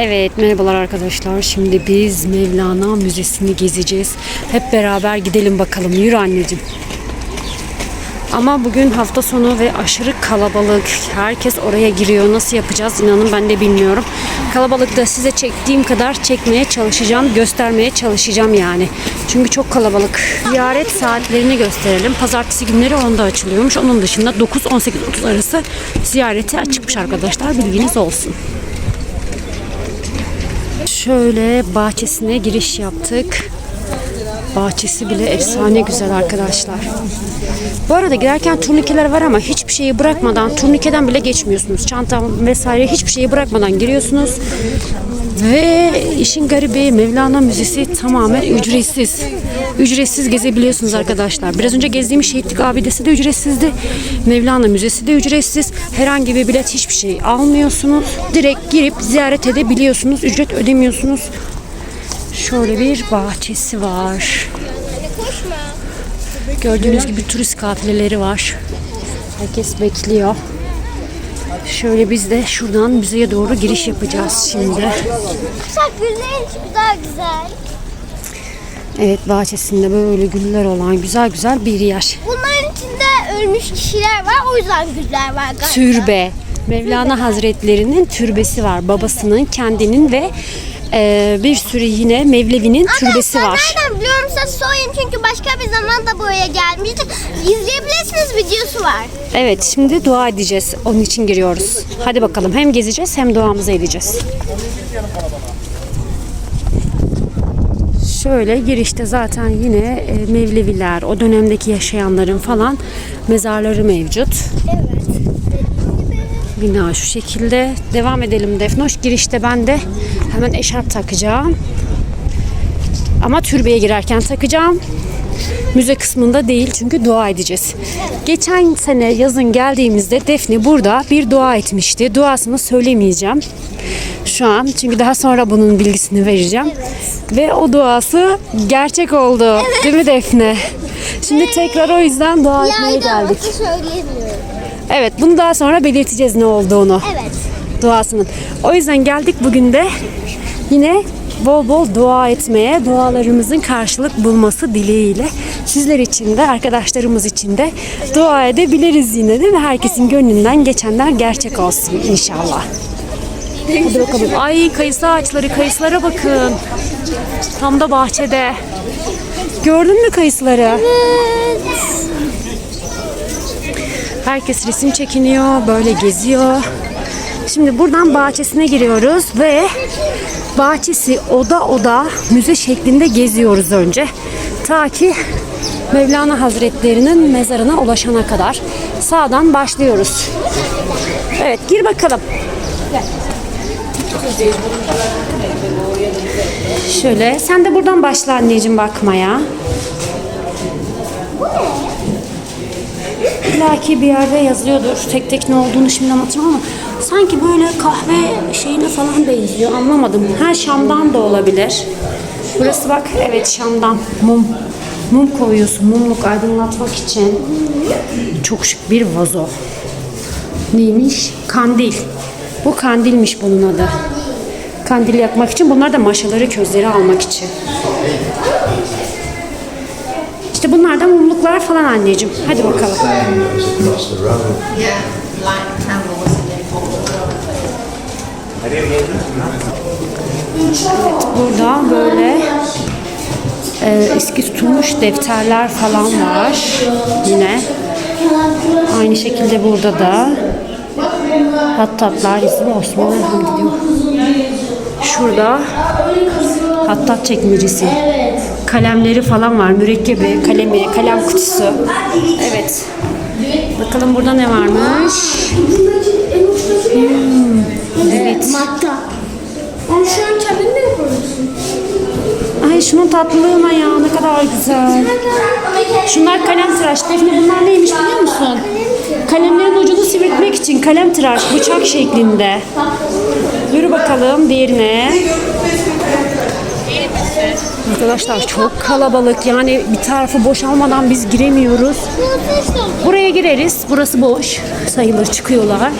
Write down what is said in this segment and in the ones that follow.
Evet merhabalar arkadaşlar. Şimdi biz Mevlana Müzesi'ni gezeceğiz. Hep beraber gidelim bakalım. Yürü anneciğim. Ama bugün hafta sonu ve aşırı kalabalık. Herkes oraya giriyor. Nasıl yapacağız inanın ben de bilmiyorum. Kalabalıkta size çektiğim kadar çekmeye çalışacağım. Göstermeye çalışacağım yani. Çünkü çok kalabalık. Ziyaret saatlerini gösterelim. Pazartesi günleri 10'da açılıyormuş. Onun dışında 9-18.30 arası ziyarete açıkmış arkadaşlar. Bilginiz olsun. Şöyle bahçesine giriş yaptık. Bahçesi bile efsane güzel arkadaşlar. Bu arada girerken turnikeler var ama hiçbir şeyi bırakmadan turnikeden bile geçmiyorsunuz. Çanta vesaire hiçbir şeyi bırakmadan giriyorsunuz. Ve işin garibi Mevlana Müzesi tamamen ücretsiz. Ücretsiz gezebiliyorsunuz arkadaşlar. Biraz önce gezdiğim Şehitlik Abidesi de ücretsizdi. Mevlana Müzesi de ücretsiz. Herhangi bir bilet hiçbir şey almıyorsunuz. Direkt girip ziyaret edebiliyorsunuz. Ücret ödemiyorsunuz. Şöyle bir bahçesi var. Gördüğünüz gibi turist kafileleri var. Herkes bekliyor. Şöyle biz de şuradan müzeye doğru giriş yapacağız şimdi. Bak güllerin tipi daha güzel. Evet bahçesinde böyle güller olan güzel güzel bir yer. Bunların içinde ölmüş kişiler var. O yüzden güller var galiba. Türbe. Mevlana Hazretlerinin türbesi var. Babasının, kendinin ve e, bir sürü yine Mevlevi'nin türbesi var. Nereden biliyorum size sorayım çünkü başka bir zaman da buraya gelmiştik. İzleyebilirsiniz videosu var. Evet şimdi dua edeceğiz. Onun için giriyoruz. Hadi bakalım hem gezeceğiz hem duamızı edeceğiz. Şöyle girişte zaten yine e, Mevleviler, o dönemdeki yaşayanların falan mezarları mevcut. Evet. Bina şu şekilde. Devam edelim Defnoş. Girişte ben de hemen eşarp takacağım. Ama türbeye girerken takacağım. Müze kısmında değil çünkü dua edeceğiz. Geçen sene yazın geldiğimizde Defne burada bir dua etmişti. Duasını söylemeyeceğim şu an çünkü daha sonra bunun bilgisini vereceğim. Ve o duası gerçek oldu. Değil mi Defne? Şimdi tekrar o yüzden dua etmeye Yayda geldik. ama söyleyemiyorum. Evet bunu daha sonra belirteceğiz ne olduğunu Evet. duasının. O yüzden geldik bugün de yine bol bol dua etmeye, dualarımızın karşılık bulması dileğiyle sizler için de arkadaşlarımız için de dua edebiliriz yine de ve herkesin gönlünden geçenler gerçek olsun inşallah. Hadi bakalım. Ay kayısı ağaçları, kayısılara bakın. Tam da bahçede. Gördün mü kayısıları? Herkes resim çekiniyor, böyle geziyor. Şimdi buradan bahçesine giriyoruz ve bahçesi oda oda müze şeklinde geziyoruz önce. Ta ki Mevlana Hazretlerinin mezarına ulaşana kadar sağdan başlıyoruz. Evet gir bakalım. Şöyle sen de buradan başla anneciğim bakmaya. Belki bir yerde yazıyordur. Tek tek ne olduğunu şimdi anlatacağım ama sanki böyle kahve şeyine falan benziyor. Anlamadım. Her Şam'dan da olabilir. Burası bak evet Şam'dan mum. Mum koyuyorsun mumluk aydınlatmak için. Çok şık bir vazo. Neymiş? Kandil. Bu kandilmiş bunun adı. Kandil yakmak için. Bunlar da maşaları közleri almak için. İşte bunlar da mumluklar falan anneciğim. Hadi bakalım. then Burada böyle e, eski tutulmuş defterler falan var yine. Aynı şekilde burada da Hattatlar ismi Osman Hamdi. Şurada Hattat çekmecesi. Kalemleri falan var. Mürekkebi, kalemi, kalem kutusu. Evet. Bakalım burada ne varmış? Hmm, evet. Matta. Onu şu an kendin de yapıyorsun. Ay şunun tatlılığına ya ne kadar güzel. Şunlar kalem tıraş. Defne bunlar neymiş biliyor musun? Kalemlerin ucunu sivriltmek için kalem tıraş bıçak şeklinde. Yürü bakalım diğerine. Arkadaşlar çok kalabalık yani bir tarafı boşalmadan biz giremiyoruz. Buraya gireriz. Burası boş sayılır çıkıyorlar.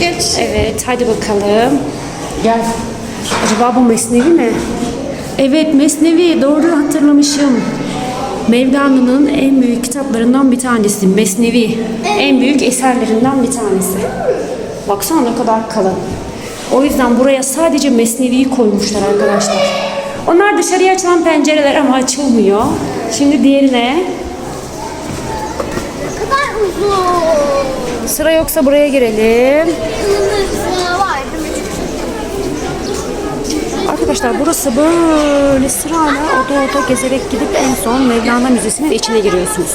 Geç. Evet hadi bakalım. Gel. Acaba bu Mesnevi mi? Evet Mesnevi doğru hatırlamışım. Mevlana'nın en büyük kitaplarından bir tanesi. Mesnevi. En büyük eserlerinden bir tanesi. Baksana ne kadar kalın. O yüzden buraya sadece Mesnevi'yi koymuşlar arkadaşlar. Onlar dışarıya açılan pencereler ama açılmıyor. Şimdi diğerine. Ne kadar uzun. Sıra yoksa buraya girelim. Arkadaşlar burası böyle sırayla oda oda gezerek gidip en son Mevlana Müzesi'nin içine giriyorsunuz.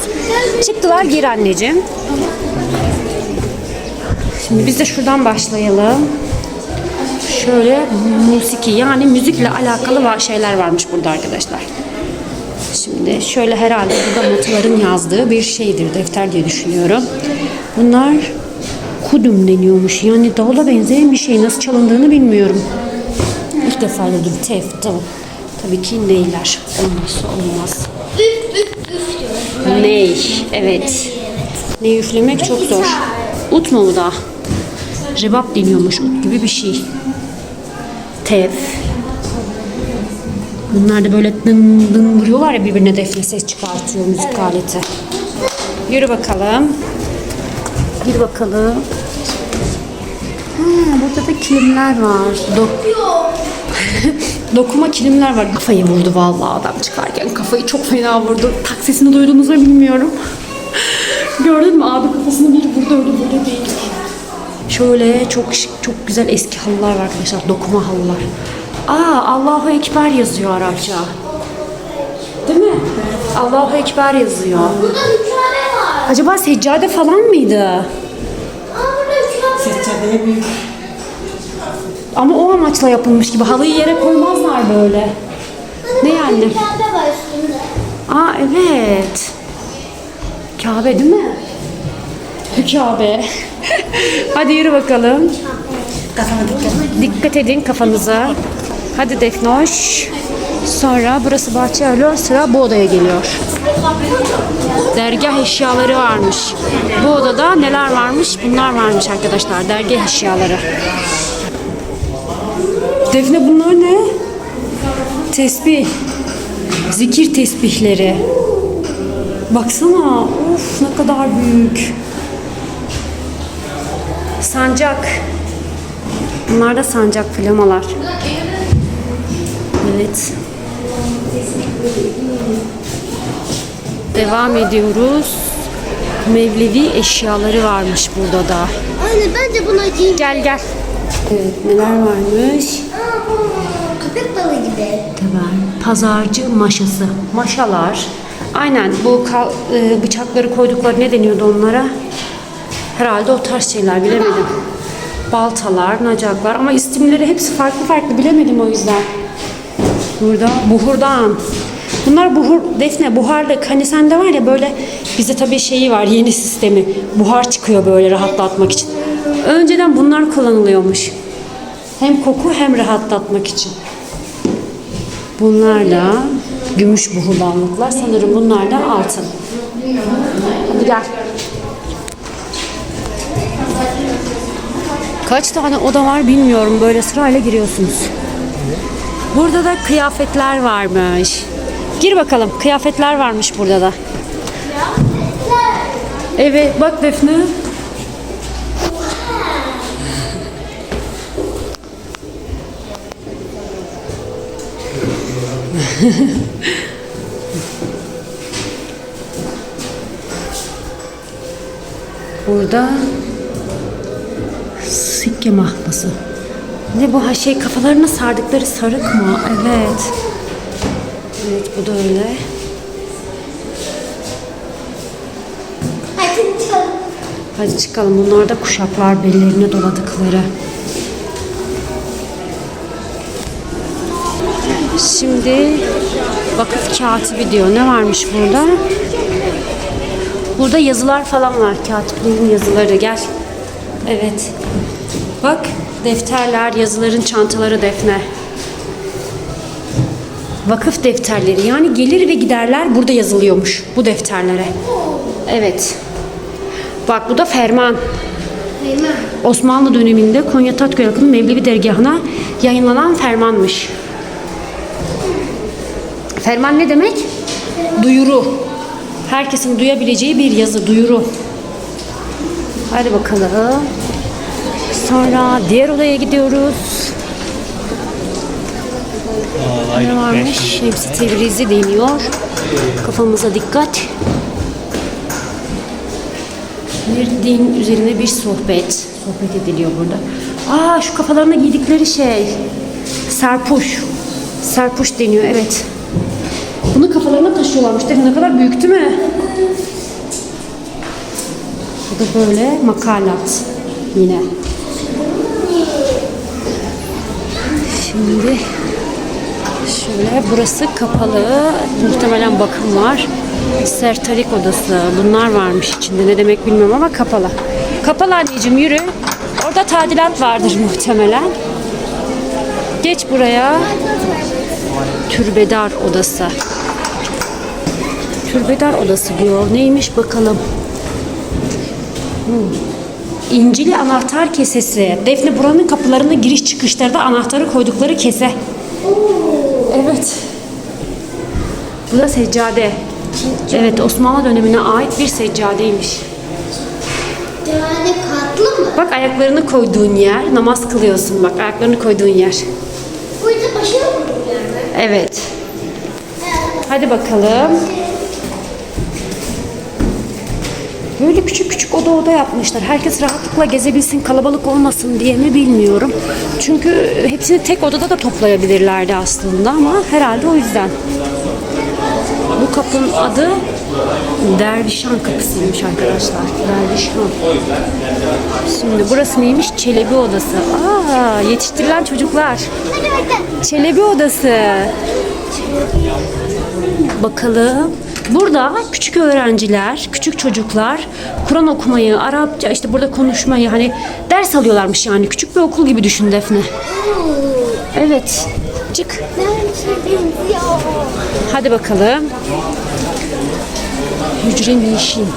Çıktılar gir anneciğim. Şimdi biz de şuradan başlayalım. Şöyle musiki yani müzikle alakalı va- şeyler varmış burada arkadaşlar. Şimdi şöyle herhalde burada notaların yazdığı bir şeydir defter diye düşünüyorum. Bunlar kudüm deniyormuş. Yani davula benzeyen bir şey. Nasıl çalındığını bilmiyorum. İlk defa duydum. Tef, davul. Tabii ki neyler. Olmazsa olmaz. Ney. Evet. Ney üflemek çok zor. Ut mu bu da? Rebap deniyormuş. Ut gibi bir şey. Tef. Bunlar da böyle dın dın vuruyorlar ya birbirine defne ses çıkartıyor müzik aleti. Yürü bakalım. Gir bakalım. Ha, burada da kilimler var. Dok Dokuma kilimler var. Kafayı vurdu vallahi adam çıkarken. Kafayı çok fena vurdu. Taksisini duydunuz mu bilmiyorum. Gördün mü abi kafasını bir vurdu öyle böyle değil. Şöyle çok şık, çok güzel eski halılar var arkadaşlar. Dokuma halılar. Aa Allahu Ekber yazıyor Arapça. Değil mi? Allahu Ekber yazıyor. Burada var. Acaba seccade falan mıydı? Aa burada hikaye var. Ama o amaçla yapılmış gibi. Halıyı yere koymazlar böyle. Ne yani? Hikaye var üstünde. Aa evet. Kabe değil mi? Kabe. Hadi yürü bakalım. Kafana dikkat. Dikkat edin kafanıza. Hadi Defnoş. Sonra burası bahçe alıyor. Sıra bu odaya geliyor. Dergah eşyaları varmış. Bu odada neler varmış? Bunlar varmış arkadaşlar. Dergah eşyaları. Defne bunlar ne? Tesbih. Zikir tesbihleri. Baksana. Of ne kadar büyük. Sancak. Bunlar da sancak flamalar. Evet. Devam ediyoruz. Mevlevi eşyaları varmış burada da. Anne bence buna giyin. Gel gel. Evet neler varmış? Köpek balığı gibi. Tabii. Pazarcı maşası. Maşalar. Aynen bu e, bıçakları koydukları ne deniyordu onlara? Herhalde o tarz şeyler bilemedim. Baltalar, nacaklar ama isimleri hepsi farklı farklı bilemedim o yüzden. Burada buhurdan. Bunlar buhur, defne buharlık. Hani sende var ya böyle bize tabii şeyi var yeni sistemi. Buhar çıkıyor böyle rahatlatmak için. Önceden bunlar kullanılıyormuş. Hem koku hem rahatlatmak için. Bunlar da gümüş buhurdanlıklar. Sanırım bunlar da altın. Hadi gel. Kaç tane oda var bilmiyorum. Böyle sırayla giriyorsunuz. Burada da kıyafetler varmış. Gir bakalım. Kıyafetler varmış burada da. Evet bak Defne. Burada sikke mahbası. Ne bu ha şey kafalarına sardıkları sarık mı? Evet. Evet bu da öyle. Hadi çıkalım. Hadi çıkalım. Bunlar da kuşaklar bellerine doladıkları. Şimdi vakıf katibi diyor. Ne varmış burada? Burada yazılar falan var. Katiplerin yazıları. Gel. Evet. Bak defterler, yazıların çantaları defne. Vakıf defterleri yani gelir ve giderler burada yazılıyormuş bu defterlere. Evet. Bak bu da ferman. Osmanlı döneminde Konya Tatköy Akı'nın Mevlevi dergahına yayınlanan fermanmış. Ferman ne demek? Duyuru. Herkesin duyabileceği bir yazı, duyuru. Hadi bakalım. Sonra diğer odaya gidiyoruz. Ne varmış? Hepsi Tebrizi deniyor. Kafamıza dikkat. Bir din üzerine bir sohbet. Sohbet ediliyor burada. Aa şu kafalarına giydikleri şey. Serpuş. Serpuş deniyor evet. Bunu kafalarına taşıyorlarmış. Dedim ne kadar büyük değil mi? Bu da böyle makalat yine. Şimdi şöyle burası kapalı. Muhtemelen bakım var. Sertarik odası. Bunlar varmış içinde. Ne demek bilmiyorum ama kapalı. Kapalı anneciğim yürü. Orada tadilat vardır muhtemelen. Geç buraya. Türbedar odası. Türbedar odası diyor. Neymiş bakalım. İncili anahtar kesesi. Defne buranın kapılarında giriş çıkışlarda anahtarı koydukları kese. Evet. Bu da seccade. Evet Osmanlı dönemine ait bir seccadeymiş. Yani katlı mı? Bak ayaklarını koyduğun yer, namaz kılıyorsun bak ayaklarını koyduğun yer. Burada başına mı yani? Evet. Hadi bakalım. Böyle küçük küçük oda oda yapmışlar. Herkes rahatlıkla gezebilsin, kalabalık olmasın diye mi bilmiyorum. Çünkü hepsini tek odada da toplayabilirlerdi aslında ama herhalde o yüzden. Bu kapının adı Dervişhan kapısıymış arkadaşlar. Dervişhan. Şimdi burası neymiş? Çelebi odası. Aa, yetiştirilen çocuklar. Çelebi odası. Bakalım. Burada küçük öğrenciler, küçük çocuklar Kur'an okumayı, Arapça işte burada konuşmayı hani ders alıyorlarmış yani. Küçük bir okul gibi düşün Defne. Evet. Çık. Hadi bakalım. Hücre nişin.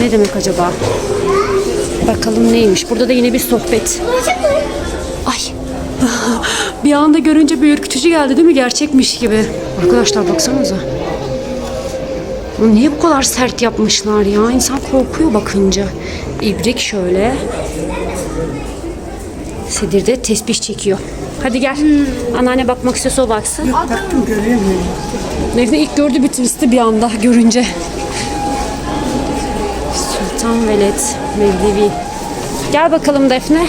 Ne demek acaba? Bakalım neymiş. Burada da yine bir sohbet. Ay. bir anda görünce bir ürkütücü geldi değil mi? Gerçekmiş gibi. Arkadaşlar baksanıza. Bunu Niye bu kadar sert yapmışlar ya? İnsan korkuyor bakınca. İbrik şöyle. Sedir de tesbih çekiyor. Hadi gel. Anneanne bakmak istiyorsa o baksın. Taktım görüyor musun? Defne ilk gördü bir turisti bir anda görünce. Sultan Veled Mevlevi. Gel bakalım Defne.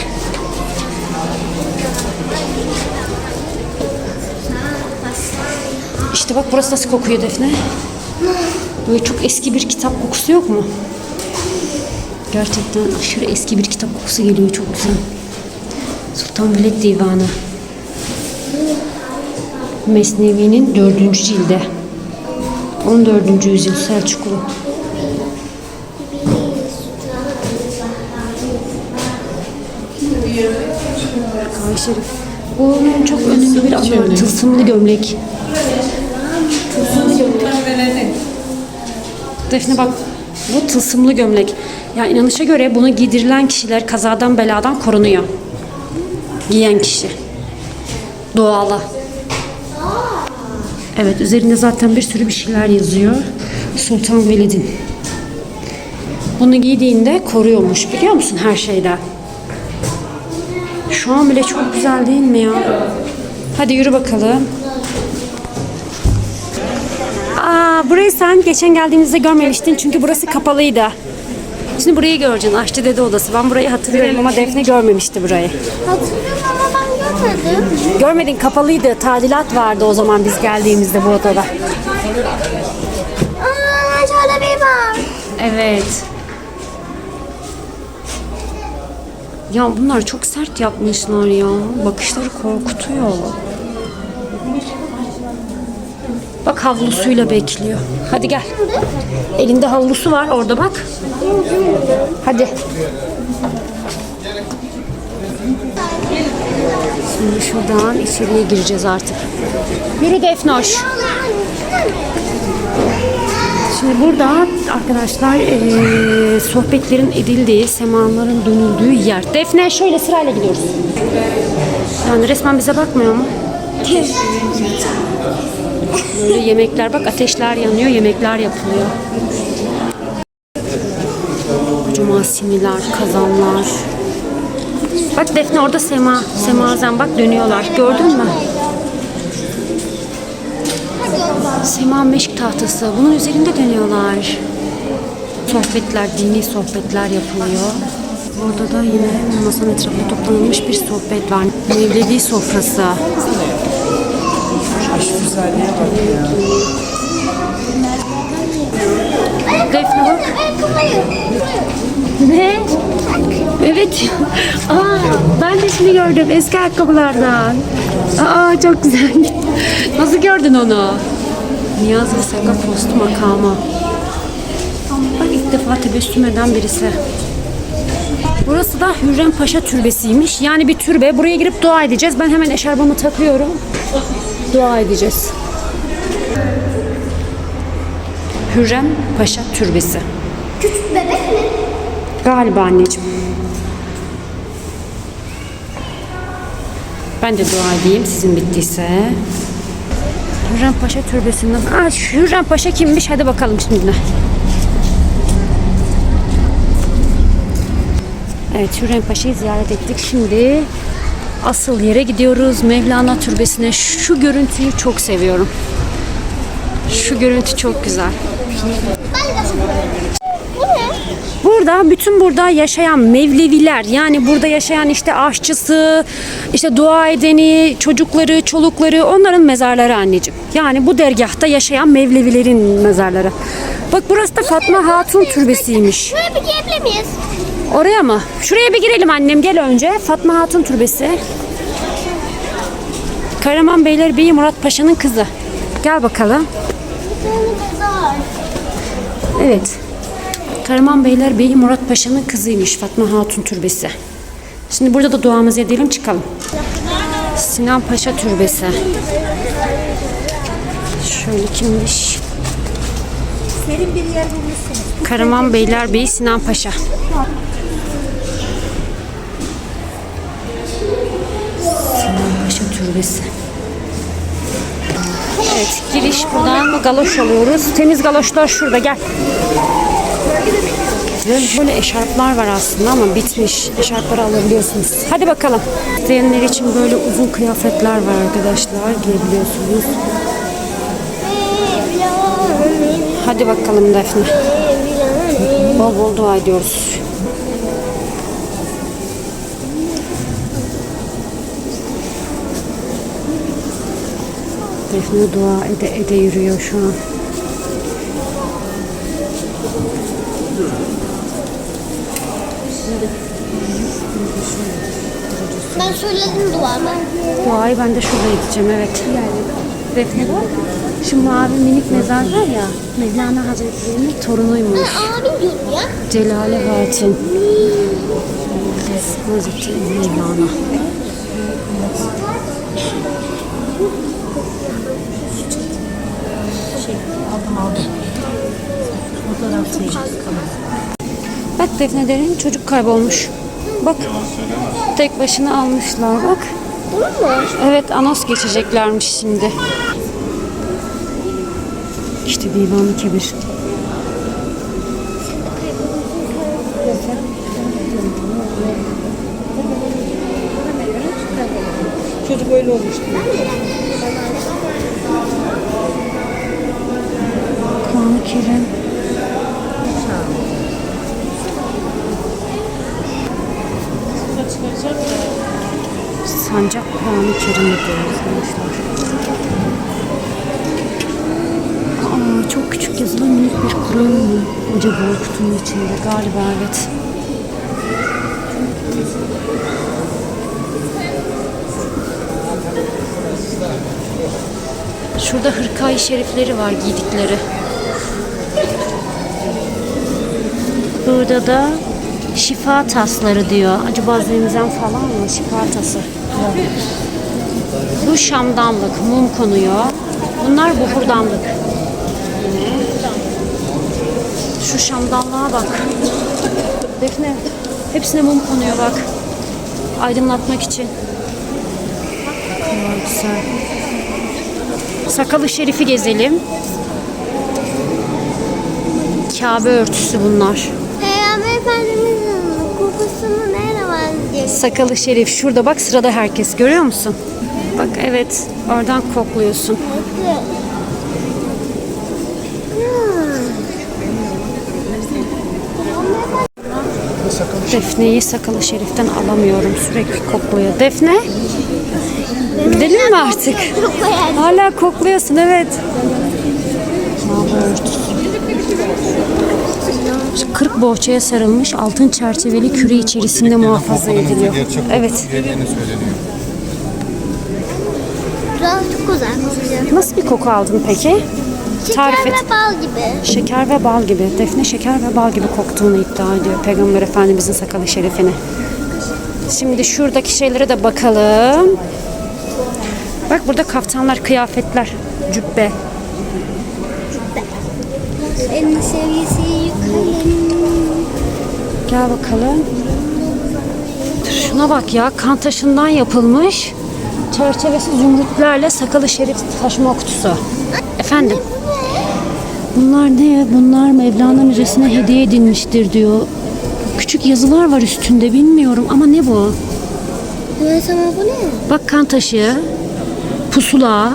İşte bak burası nasıl kokuyor Defne. Böyle çok eski bir kitap kokusu yok mu? Gerçekten aşırı eski bir kitap kokusu geliyor çok güzel. Sultan Veled Divanı. Mesnevi'nin dördüncü cilde. 14. yüzyıl Selçuklu. Şerif. Bunun çok önemli bir anı. Tılsımlı gömlek. Defne bak bu tılsımlı gömlek. Yani inanışa göre bunu giydirilen kişiler kazadan beladan korunuyor. Giyen kişi. Doğala. Evet üzerinde zaten bir sürü bir şeyler yazıyor. Sultan Velid'in. Bunu giydiğinde koruyormuş biliyor musun her şeyden. Şu an bile çok güzel değil mi ya? Hadi yürü bakalım. Aa, burayı sen geçen geldiğimizde görmemiştin çünkü burası kapalıydı. Şimdi burayı göreceksin. Aşçı dede odası. Ben burayı hatırlıyorum ama Defne görmemişti burayı. Hatırlıyorum ama ben görmedim. Görmedin kapalıydı. Tadilat vardı o zaman biz geldiğimizde bu odada. Aa, şöyle bir var. Evet. Ya bunlar çok sert yapmışlar ya. Bakışları korkutuyor. Bak havlusuyla bekliyor. Hadi gel. Elinde havlusu var orada bak. Hadi. Şimdi şuradan içeriye gireceğiz artık. Yürü Defnoş. Şimdi burada arkadaşlar eee, sohbetlerin edildiği, semaların dönüldüğü yer. Defne şöyle sırayla gidiyoruz. Yani resmen bize bakmıyor mu? Böyle yemekler bak ateşler yanıyor, yemekler yapılıyor. Kocaman similer, kazanlar. Bak Defne orada Sema, Semazen bak dönüyorlar. Gördün mü? Sema meşk tahtası. Bunun üzerinde dönüyorlar. Sohbetler, dini sohbetler yapılıyor. Burada da yine masanın etrafında toplanılmış bir sohbet var. Mevlevi sofrası. Defne bak. Ne? Evet. Aa, ben de şimdi gördüm eski ayakkabılardan. Aa çok güzel. Nasıl gördün onu? Niyazi Saka Postu makamı. Bak ilk defa tebessüm eden birisi. Burası da Hürrem Paşa Türbesi'ymiş. Yani bir türbe. Buraya girip dua edeceğiz. Ben hemen eşarbamı takıyorum. Dua edeceğiz. Hürrem Paşa Türbesi. Küçük bebek mi? Galiba anneciğim. Ben de dua edeyim sizin bittiyse. Hürrem Paşa türbesinden. Aa, Hürrem Paşa kimmiş? Hadi bakalım şimdi. Evet Hürrem Paşa'yı ziyaret ettik. Şimdi asıl yere gidiyoruz. Mevlana Türbesi'ne. Şu görüntüyü çok seviyorum. Şu görüntü çok güzel. Burada bütün burada yaşayan Mevleviler yani burada yaşayan işte aşçısı, işte dua edeni, çocukları, çolukları onların mezarları anneciğim. Yani bu dergahta yaşayan Mevlevilerin mezarları. Bak burası da Fatma Hatun Türbesi'ymiş. Şuraya bir girebilir miyiz? Oraya mı? Şuraya bir girelim annem gel önce. Fatma Hatun Türbesi. Kahraman Beylerbeyi Murat Paşa'nın kızı. Gel bakalım. Evet. Karaman Beylerbeyi Murat Paşa'nın kızıymış Fatma Hatun Türbesi. Şimdi burada da duamızı edelim çıkalım. Sinan Paşa Türbesi. Şöyle kimmiş? Serin bir yer bulmuşsunuz. Karaman Beylerbeyi Sinan Paşa. Sinan Paşa Türbesi. Evet giriş buradan galoş alıyoruz. Temiz galoşlar şurada gel. Böyle eşarplar var aslında ama bitmiş. Eşarpları alabiliyorsunuz. Hadi bakalım. İsteyenler için böyle uzun kıyafetler var arkadaşlar. Giyebiliyorsunuz. Hadi bakalım Defne. Bol bol dua ediyoruz. Defne dua ede ede yürüyor şu an. Ben söyledim duamı. Duayı ben de şurada edeceğim evet. Defne bak. Şu mavi minik mezar var ya Mevlana Hazretleri'nin torunuymuş. Abim diyorum ya. Celale Hatun. Hazreti Mevlana. Bak Defne'lerin çocuk kaybolmuş. Bak. Tek başına almışlar bak. Evet Anos geçeceklermiş şimdi. İşte Divan-ı Kebir. Çocuk öyle olmuştu. Kerim. Sancak Kur'an-ı Kerim diyoruz arkadaşlar. Aa, çok küçük yazılı minik bir Kur'an mı? Acaba kutunun içinde galiba evet. Şurada hırkayı şerifleri var giydikleri. Burada da şifa tasları diyor. Acaba zemzem falan mı? Şifa tası. Bu şamdanlık, mum konuyor. Bunlar buhurdanlık. Yine. Şu şamdanlığa bak. Defne. Hepsine mum konuyor bak. Aydınlatmak için. Sakalı Şerif'i gezelim. Kabe örtüsü bunlar. Peygamber Efendimiz'in kokusunu nerede var Sakalı Şerif şurada bak sırada herkes görüyor musun? Bak evet oradan kokluyorsun. Defne'yi Sakalı Şerif'ten alamıyorum. Sürekli kokluyor. Defne? Gidelim mi artık? Hala kokluyorsun evet. Kabe örtüsü. Şu Kırk bohçaya sarılmış altın çerçeveli küre içerisinde muhafaza ediliyor. Evet. Güzel, çok güzel kokuyor. Nasıl bir koku aldın peki? Şeker Tarif et. ve bal gibi. Şeker ve bal gibi. Defne şeker ve bal gibi koktuğunu iddia ediyor Peygamber Efendimizin sakalı şerifine. Şimdi şuradaki şeylere de bakalım. Bak burada kaftanlar, kıyafetler, cübbe. En sevgisi yukarı. Gel bakalım. Şuna bak ya kan taşından yapılmış. Çerçevesi zümrütlerle sakalı şerif taşıma kutusu. Efendim? Bunlar ne? Bunlar Mevlana Müzesi'ne hediye edilmiştir diyor. Küçük yazılar var üstünde bilmiyorum ama ne bu? Evet ama bu ne? Bak kan taşı, pusula,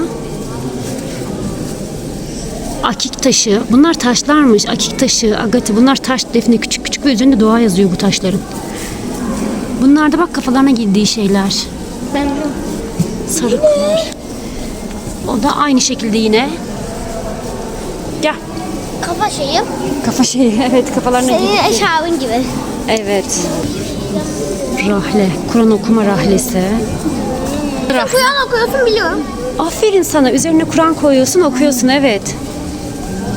akik taşı. Bunlar taşlarmış. Akik taşı, agati. Bunlar taş defne küçük küçük ve üzerinde dua yazıyor bu taşların. Bunlar da bak kafalarına girdiği şeyler. Ben Sarıklar. O da aynı şekilde yine. Gel. kafa şeyim. Kafa şeyi. Evet kafalarına girdiği. Senin eşarbın gibi. Evet. Rahle. Kur'an okuma rahlesi. Rahle. Kur'an okuyorsun biliyorum. Aferin sana. Üzerine Kur'an koyuyorsun, okuyorsun. Evet.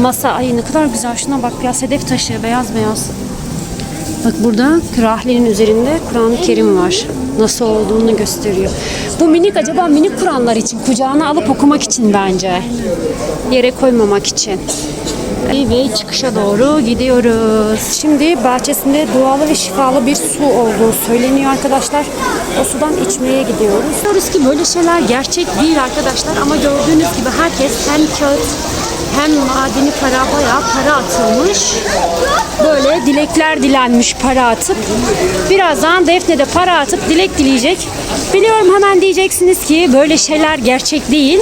Masa. Ay ne kadar güzel. Şuna bak ya. Sedef taşı. Beyaz beyaz. Bak burada rahlenin üzerinde Kur'an-ı Kerim var. Nasıl olduğunu gösteriyor. Bu minik acaba minik Kur'anlar için. Kucağına alıp okumak için bence. Yere koymamak için. Ve çıkışa doğru gidiyoruz. Şimdi bahçesinde doğal ve şifalı bir su olduğu söyleniyor arkadaşlar. O sudan içmeye gidiyoruz. Diyoruz ki böyle şeyler gerçek değil arkadaşlar ama gördüğünüz gibi herkes hem kağıt hem madeni para bayağı para atılmış. Böyle dilekler dilenmiş para atıp. Birazdan Defne de para atıp dilek dileyecek. Biliyorum hemen diyeceksiniz ki böyle şeyler gerçek değil.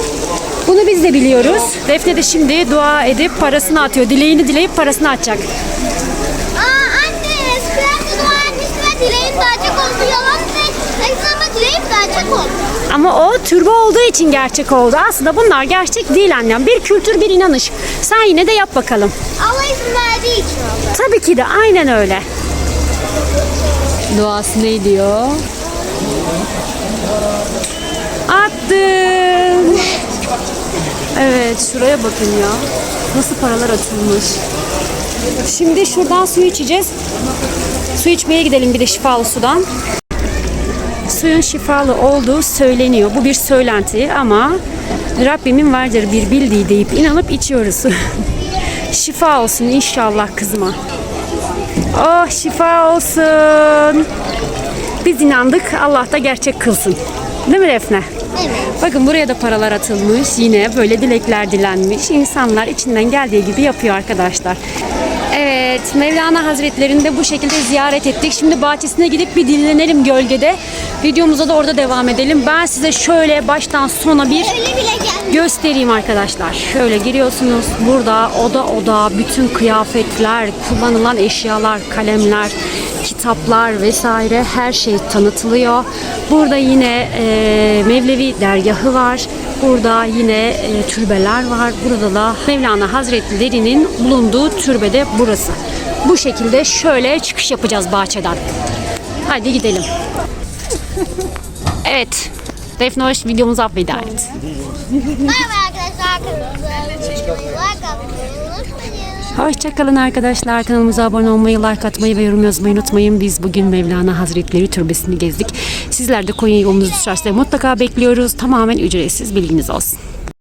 Bunu biz de biliyoruz. Defne de şimdi dua edip parasını atıyor. Dileğini dileyip parasını atacak. Aa anne de dua etmiştim ve dileğim daha çok oldu. Yalan değil. Ama dileğim daha çok oldu. Ama o türbe olduğu için gerçek oldu. Aslında bunlar gerçek değil annem. Bir kültür, bir inanış. Sen yine de yap bakalım. Allah izin verdiği için oldu. Tabii ki de aynen öyle. Duası ne diyor? Attım. Evet şuraya bakın ya. Nasıl paralar atılmış. Şimdi şuradan su içeceğiz. Su içmeye gidelim bir de şifalı sudan. Suyun şifalı olduğu söyleniyor. Bu bir söylenti ama Rabbimin vardır bir bildiği deyip inanıp içiyoruz. Şifa olsun inşallah kızıma. Oh şifa olsun. Biz inandık Allah da gerçek kılsın. Değil mi Defne? Bakın buraya da paralar atılmış. Yine böyle dilekler dilenmiş. İnsanlar içinden geldiği gibi yapıyor arkadaşlar. Evet, Mevlana Hazretleri'ni de bu şekilde ziyaret ettik. Şimdi bahçesine gidip bir dinlenelim gölgede. Videomuza da orada devam edelim. Ben size şöyle baştan sona bir göstereyim arkadaşlar. Şöyle giriyorsunuz. Burada oda oda bütün kıyafetler, kullanılan eşyalar, kalemler, kitaplar vesaire her şey tanıtılıyor. Burada yine e, Mevlevi dergahı var. Burada yine e, türbeler var. Burada da Mevlana Hazretleri'nin bulunduğu türbede burası. Bu şekilde şöyle çıkış yapacağız bahçeden. Hadi gidelim. Evet. Defne Hoş videomuza veda et. Merhaba arkadaşlar. Kanalımıza like atmayı unutmayın. Hoşçakalın arkadaşlar. Kanalımıza abone olmayı, like atmayı ve yorum yazmayı unutmayın. Biz bugün Mevlana Hazretleri Türbesi'ni gezdik. Sizler de Konya yolunuz düşerse mutlaka bekliyoruz. Tamamen ücretsiz bilginiz olsun.